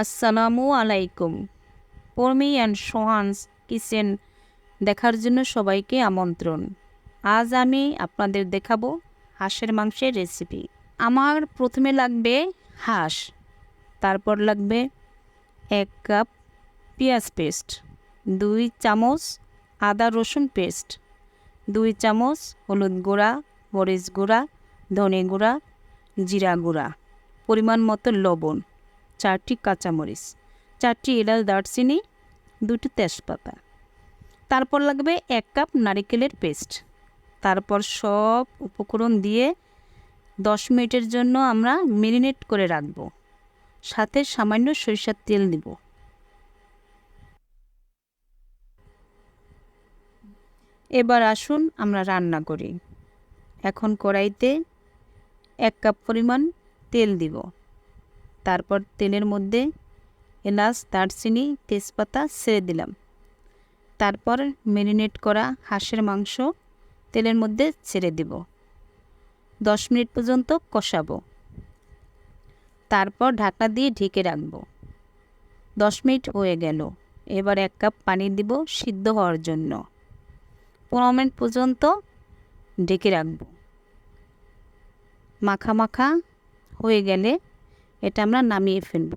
আসসালামু আলাইকুম। পর্মি and সোহানস kitchen দেখার জন্য সবাইকে আমন্ত্রণ। আজ আমি আপনাদের দেখাবো হাঁসের মাংসের রেসিপি আমার প্রথমে লাগবে হাঁস, তারপর লাগবে এক কাপ পেঁয়াজ পেস্ট দুই চামচ আদা রসুন পেস্ট দুই চামচ হলুদ গুঁড়া, মরিচ গুঁড়া, ধনে গুঁড়া, জিরা গুঁড়া, পরিমাণ মতো লবণ। চারটি কাঁচামরিচ, চারটি এলাচ দারচিনি, দুটি তেজপাতা। তারপর লাগবে এক কাপ নারিকেলের পেস্ট। তারপর সব উপকরণ দিয়ে দশ মিনিটের জন্য আমরা মেরিনেট করে রাখব। সাথে সামান্য সরিষার তেল দিব। এবার আসুন আমরা রান্না করি। এখন কড়াইতে এক কাপ পরিমাণ তেল দিব। তারপর তেলের মধ্যে এলাচ, দারচিনি, তেজপাতা ছেড়ে দিলাম। তারপর ম্যারিনেট করা হাঁসের মাংস তেলের মধ্যে ছেড়ে দিব। দশ মিনিট পর্যন্ত কষাবো। তারপর ঢাকা দিয়ে ঢেকে রাখব। দশ মিনিট হয়ে গেল। এবার এক কাপ পানি দিব সিদ্ধ হওয়ার জন্য। পনেরো মিনিট পর্যন্ত ঢেকে রাখব। মাখা মাখা হয়ে গেলে এটা আমরা নামিয়ে ফেলব।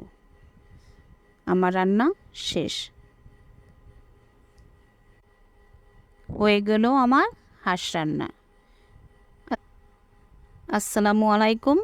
আমার রান্না শেষ। হয়ে গেল আমার হাঁস রান্না। আসসালামু আলাইকুম।